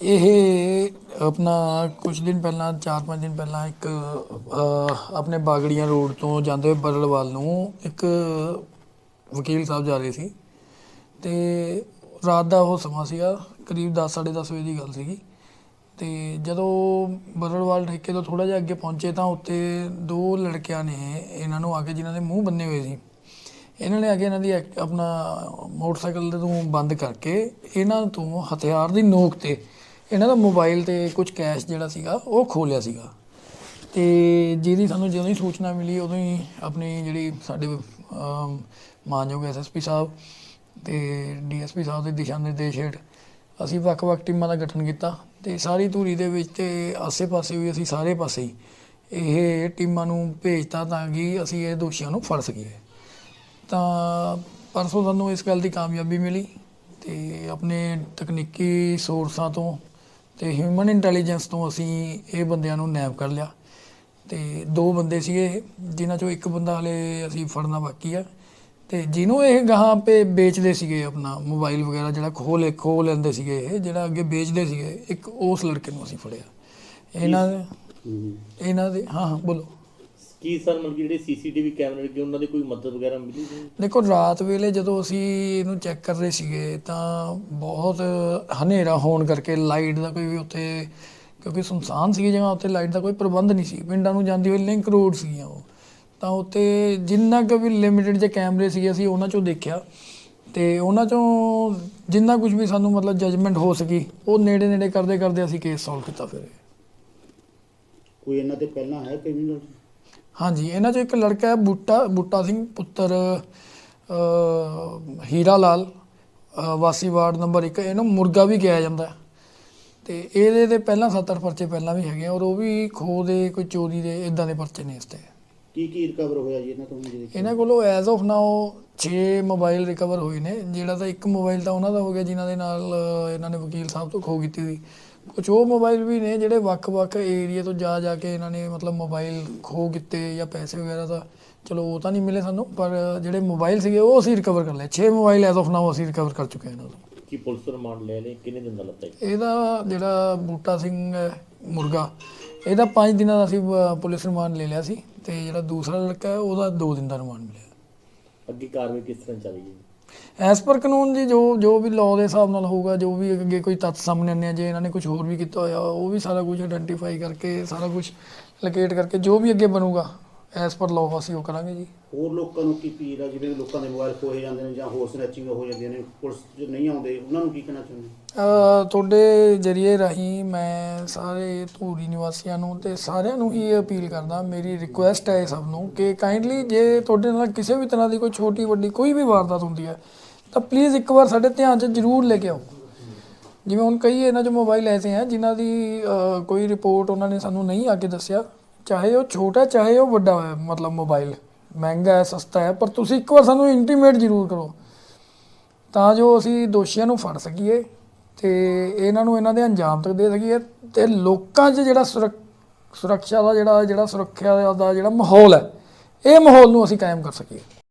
ਇਹ ਆਪਣਾ ਕੁਝ ਦਿਨ ਪਹਿਲਾਂ 4-5 ਦਿਨ ਪਹਿਲਾਂ ਇੱਕ ਆਪਣੇ ਬਾਗੜੀਆਂ ਰੋਡ ਤੋਂ ਜਾਂਦੇ ਹੋਏ ਬਰੜਵਾਲ ਨੂੰ ਇੱਕ ਵਕੀਲ ਸਾਹਿਬ ਜਾ ਰਹੇ ਸੀ ਤੇ ਰਾਤ ਦਾ ਉਹ ਸਮਾਂ ਸੀਗਾ, ਕਰੀਬ 10 ਦਸ ਵਜੇ ਦੀ ਗੱਲ ਸੀਗੀ। ਤੇ ਜਦੋਂ ਬਰੜਵਾਲ ਠੇਕੇ ਤੋਂ ਥੋੜਾ ਜਿਹਾ ਅੱਗੇ ਪਹੁੰਚੇ ਤਾਂ ਉੱਤੇ ਦੋ ਲੜਕਿਆਂ ਨੇ ਇਹਨਾਂ ਨੂੰ ਆ ਕੇ ਜਿਨ੍ਹਾਂ ਦੇ ਮੂੰਹ ਬੰਨੇ ਹੋਏ ਸੀ। ਇਹਨਾਂ ਨੇ ਅੱਗੇ ਇਹਨਾਂ ਦੀ ਐਕ- ਆਪਣਾ ਮੋਟਰਸਾਈਕਲ ਤੋਂ ਬੰਦ ਕਰਕੇ ਇਹਨਾਂ ਤੋਂ ਹਥਿਆਰ ਦੀ ਨੋਕ ਤੇ ਇਹਨਾਂ ਦਾ ਮੋਬਾਈਲ ਤੇ ਕੁਝ ਕੈਸ਼ ਜਿਹੜਾ ਸੀਗਾ ਉਹ ਖੋਹ ਲਿਆ ਸੀਗਾ। ਤੇ ਜਿਹਦੀ ਸਾਨੂੰ ਜਦੋਂ ਹੀ ਸੂਚਨਾ ਮਿਲੀ ਉਦੋਂ ਹੀ ਆਪਣੀ ਜਿਹੜੀ ਸਾਡੇ ਅਮ, ਮਾਨਯੋਗ ਐਸਐਸਪੀ ਸਾਹਿਬ ਤੇ ਡੀਐਸਪੀ ਸਾਹਿਬ ਦੇ ਦਿਸ਼ਾ ਨਿਰਦੇਸ਼ ਹੇਠ ਅਸੀਂ ਵੱਖ-ਵੱਖ ਟੀਮਾਂ ਦਾ ਗਠਨ ਕੀਤਾ ਤੇ ਸਾਰੀ ਧੂਰੀ ਦੇ ਵਿੱਚ ਤੇ ਆਸੇ-ਪਾਸੇ ਵੀ ਅਸੀਂ ਸਾਰੇ ਪਾਸੇ ਇਹ ਟੀਮਾਂ ਨੂੰ ਭੇਜਤਾ ਤਾਂ ਕਿ ਅਸੀਂ ਇਹ ਦੋਸ਼ੀਆਂ ਨੂੰ ਫੜ ਸਕੀਏ। ਤਾਂ ਪਰਸੋਂ ਸਾਨੂੰ ਇਸ ਗੱਲ ਦੀ ਕਾਮਯਾਬੀ ਮਿਲੀ ਤੇ ਆਪਣੇ ਤਕਨੀਕੀ ਸੋਰਸਾਂ ਤੋਂ ਤੇ ਹਿਊਮਨ ਇੰਟੈਲੀਜੈਂਸ ਤੋਂ ਅਸੀਂ ਇਹ ਬੰਦਿਆਂ ਨੂੰ ਨੈਬ ਕਰ ਲਿਆ। ਤੇ ਦੋ ਬੰਦੇ ਸੀਗੇ ਇਹ, ਜਿਨ੍ਹਾਂ ਚੋਂ ਇੱਕ ਬੰਦਾ ਹਲੇ ਅਸੀਂ ਫੜਨਾ ਬਾਕੀ ਆ। ਤੇ ਜਿਹਨੂੰ ਇਹ ਗਾਹਾਂ ਪੇ ਵੇਚਦੇ ਸੀਗੇ ਆਪਣਾ ਮੋਬਾਈਲ ਵਗੈਰਾ ਜਿਹੜਾ ਖੋਹ ਲੈ ਖੋਹ ਲੈਂਦੇ ਸੀਗੇ ਇਹ ਜਿਹੜਾ ਅੱਗੇ ਵੇਚਦੇ ਸੀਗੇ ਇੱਕ ਉਸ ਲੜਕੇ ਨੂੰ ਅਸੀਂ ਫੜਿਆ। ਇਹਨਾਂ ਦੇ ਇਹਨਾਂ ਦੇ ਹਾਂ ਹਾਂ ਬੋਲੋ। ਕੀ ਸਰ ਮਤਲਬ ਕਿ ਜਿਹੜੇ ਸੀਸੀਟੀਵੀ ਕੈਮਰੇ ਲੱਗੇ ਉਹਨਾਂ ਦੀ ਕੋਈ ਮਦਦ ਵਗੈਰਾ ਮਿਲੀ ਸੀ? ਦੇਖੋ ਰਾਤ ਵੇਲੇ ਜਦੋਂ ਅਸੀਂ ਇਹਨੂੰ ਚੈੱਕ ਕਰ ਰਹੇ ਸੀਗੇ ਤਾਂ ਬਹੁਤ ਹਨੇਰਾ ਹੋਣ ਕਰਕੇ ਲਾਈਟ ਦਾ ਕੋਈ ਵੀ ਉੱਥੇ ਕਿਉਂਕਿ ਸੁਨਸਾਨ ਸੀ ਜਗ੍ਹਾ ਉੱਥੇ ਲਾਈਟ ਦਾ ਕੋਈ ਪ੍ਰਬੰਧ ਨਹੀਂ ਸੀ। ਪਿੰਡਾਂ ਨੂੰ ਜਾਂਦੀ ਹੋਈ ਲਿੰਕ ਰੋਡ ਸੀਗੀਆਂ ਉਹ। ਤਾਂ ਉੱਤੇ ਜਿੰਨਾ ਕੁ ਵੀ ਲਿਮਿਟਿਡ ਜੇ ਕੈਮਰੇ ਸੀਗੇ ਅਸੀਂ ਉਹਨਾਂ ਚੋਂ ਦੇਖਿਆ। ਤੇ ਉਹਨਾਂ ਚੋਂ ਜਿੰਨਾ ਕੁਝ ਵੀ ਸਾਨੂੰ ਮਤਲਬ ਜਜਮੈਂਟ ਹੋ ਸਕੀ ਉਹ ਨੇੜੇ ਨੇੜੇ ਕਰਦੇ ਕਰਦੇ ਅਸੀਂ ਕੇਸ ਸੋਲਵ ਕੀਤਾ ਫਿਰ। ਕੋਈ ਇਹਨਾਂ ਤੇ ਪਹਿਲਾਂ ਹੈ ਕ੍ਰਿਮੀਨਲ ਹਾਂਜੀ ਇਹਨਾਂ ਚੋਂ ਇੱਕ ਲੜਕਾ ਹੈ ਬੂਟਾ ਬੂਟਾ ਸਿੰਘ ਪੁੱਤਰ ਅ, ਹੀਰਾ ਲਾਲ ਵਾਸੀ ਵਾਰਡ ਨੰਬਰ 1 ਇਹਨੂੰ ਮੁਰਗਾ ਵੀ ਕਿਹਾ ਜਾਂਦਾ। ਤੇ ਇਹਦੇ ਤੇ ਪਹਿਲਾਂ 70 ਪਰਚੇ ਪਹਿਲਾਂ ਵੀ ਹੈਗੇ ਔਰ ਉਹ ਵੀ ਖੋਹ ਦੇ ਕੋਈ ਚੋਰੀ ਦੇ ਇਦਾਂ ਦੇ ਪਰਚੇ ਨੇ ਇਸ ਤੇ। ਕੀ ਕੀ ਰਿਕਵਰ ਹੋਇਆ ਜੀ ਇਹਨਾਂ ਤੋਂ ਜਿਹੜੇ ਇਹਨਾਂ ਕੋਲੋਂ as of now 6 mobile recover ਹੋਏ ਨੇ ਜਿਹੜਾ ਤਾਂ ਇੱਕ ਮੋਬਾਈਲ ਤਾਂ ਉਹਨਾਂ ਦਾ ਹੋ ਗਿਆ ਜਿਨ੍ਹਾਂ ਦੇ ਨਾਲ ਇਹਨਾਂ ਨੇ ਵਕੀਲ ਸਾਹਿਬ ਤੋਂ ਖੋਹ ਕੀਤੀ ਸੀ ਕੁਝ ਉਹ ਮੋਬਾਈਲ ਵੀ ਨੇ ਜਿਹੜੇ ਵੱਖ-ਵੱਖ ਏਰੀਆ ਤੋਂ ਜਾ ਜਾ ਕੇ ਇਹਨਾਂ ਨੇ ਮਤਲਬ ਮੋਬਾਈਲ ਖੋਹ ਕੀਤੇ ਜਾਂ ਪੈਸੇ ਵਗੈਰਾ ਦਾ ਚਲੋ ਉਹ ਤਾਂ ਨਹੀਂ ਮਿਲੇ ਸਾਨੂੰ ਪਰ ਜਿਹੜੇ ਮੋਬਾਈਲ ਸੀਗੇ ਉਹ ਅਸੀਂ ਰਿਕਵਰ ਕਰ ਲਏ। 6 ਮੋਬਾਈਲ ਐਜ਼ ਆਫ ਨਾਓ ਅਸੀਂ ਰਿਕਵਰ ਕਰ ਚੁੱਕੇ ਹਾਂ ਇਹਨਾਂ ਤੋਂ। ਕੀ ਪੁਲਿਸ ਤੋਂ ਰਿਮਾਂਡ ਲੈ ਲਏ ਕਿੰਨੇ ਦਿਨ ਦਾ ਲੱਤਾ ਇਹਦਾ ਜਿਹੜਾ ਬੂਟਾ ਸਿੰਘ ਹੈ, ਮੁਰਗਾ ਇਹਦਾ 5 ਦਿਨਾਂ ਦਾ ਅਸੀਂ ਪੁਲਿਸ ਰਿਮਾਂਡ ਲੈ ਲਿਆ ਸੀ ਤੇ ਜਿਹੜਾ ਦੂਸਰਾ ਲੜਕਾ ਹੈ ਉਹਦਾ 2 ਦਿਨ ਦਾ ਰਿਮਾਂਡ ਮਿਲਿਆ। ਅੱਗੇ ਕਾਰਵਾਈ ਕਿਸ ਤਰ੍ਹਾਂ ਚੱਲੇਗੀ ਐਸ ਪਰ ਕਾਨੂੰਨ ਜੀ ਜੋ ਜੋ ਵੀ ਲਾਅ ਦੇ ਹਿਸਾਬ ਨਾਲ ਹੋਊਗਾ, ਜੋ ਵੀ ਅੱਗੇ ਕੋਈ ਤੱਥ ਸਾਹਮਣੇ ਆਉਂਦੇ ਆ, ਜੇ ਇਹਨਾਂ ਨੇ ਕੁਝ ਹੋਰ ਵੀ ਕੀਤਾ ਹੋਇਆ, ਉਹ ਵੀ ਸਾਰਾ ਕੁਝ ਆਇਡੈਂਟੀਫਾਈ ਕਰਕੇ, ਸਾਰਾ ਕੁਝ ਲੋਕੇਟ ਕਰਕੇ ਜੋ ਵੀ ਅੱਗੇ ਬਣੂਗਾ ਐਸ ਪਰ ਲਾਅ ਅਸੀਂ ਉਹ ਕਰਾਂਗੇ ਜੀ। ਹੋਰ ਲੋਕਾਂ ਨੂੰ ਕੀ ਪੀਰ ਆ? ਜਿਵੇਂ ਲੋਕਾਂ ਦੇ ਮੋਬਾਈਲ ਖੋਏ ਜਾਂਦੇ ਨੇ ਜਾਂ ਹੋਰ ਸਨੈਚਿੰਗ ਹੋ ਜਾਂਦੀਆਂ ਨੇ ਪੁਲਿਸ ਜੇ ਨਹੀਂ ਆਉਂਦੇ ਉਹਨਾਂ ਨੂੰ ਕੀ ਕਹਿਣਾ ਚਾਹੁੰਦੇ? ਅ, ਤੁਹਾਡੇ ਜਰੀਏ ਰਾਹੀਂ ਮੈਂ ਸਾਰੇ ਧੂਰੀ ਨਿਵਾਸੀਆਂ ਨੂੰ ਤੇ ਸਾਰਿਆਂ ਨੂੰ ਹੀ ਇਹ ਅਪੀਲ ਕਰਦਾ ਮੇਰੀ ਰਿਕੁਐਸਟ ਹੈ ਸਭ ਨੂੰ ਕਿ ਕਾਈਂਡਲੀ ਜੇ ਤੁਹਾਡੇ ਨਾਲ ਕਿਸੇ ਵੀ ਤਰ੍ਹਾਂ ਦੀ ਕੋਈ ਛੋਟੀ ਵੱਡੀ ਕੋਈ ਵੀ ਵਾਰਦਾਤ ਹੁੰਦੀ ਹੈ ਤਾਂ ਪਲੀਜ਼ ਇੱਕ ਵਾਰ ਸਾਡੇ ਧਿਆਨ 'ਚ ਜ਼ਰੂਰ ਲੈ ਕੇ ਆਓ। ਜਿਵੇਂ ਹੁਣ ਕਈ ਇਹਨਾਂ 'ਚ ਮੋਬਾਈਲ ਐਸੇ ਹੈ ਜਿਨ੍ਹਾਂ ਦੀ ਅ, ਕੋਈ ਰਿਪੋਰਟ ਉਹਨਾਂ ਨੇ ਸਾਨੂੰ ਨਹੀਂ ਆ ਕੇ ਦੱਸਿਆ ਚਾਹੇ ਉਹ ਛੋਟਾ, ਚਾਹੇ ਉਹ ਵੱਡਾ ਹੈ ਮਤਲਬ ਮੋਬਾਈਲ ਮਹਿੰਗਾ ਹੈ, ਸਸਤਾ ਹੈ, ਪਰ ਤੁਸੀਂ ਇੱਕ ਵਾਰ ਸਾਨੂੰ ਇੰਟੀਮੇਟ ਜ਼ਰੂਰ ਕਰੋ। ਤਾਂ ਜੋ ਅਸੀਂ ਦੋਸ਼ੀਆਂ ਨੂੰ ਫੜ ਸਕੀਏ ਤੇ ਇਹਨਾਂ ਨੂੰ ਇਹਨਾਂ ਦੇ ਅੰਜਾਮ ਤੱਕ ਦੇ ਸਕੀਏ ਤੇ ਲੋਕਾਂ 'ਚ ਜਿਹੜਾ ਸੁਰੱਖ- ਸੁਰੱਖਿਆ ਦਾ ਜਿਹੜਾ ਜਿਹੜਾ ਸੁਰੱਖਿਆ ਦਾ ਜਿਹੜਾ ਮਾਹੌਲ ਹੈ, ਇਹ ਮਾਹੌਲ ਨੂੰ ਅਸੀਂ ਕਾਇਮ ਕਰ ਸਕੀਏ।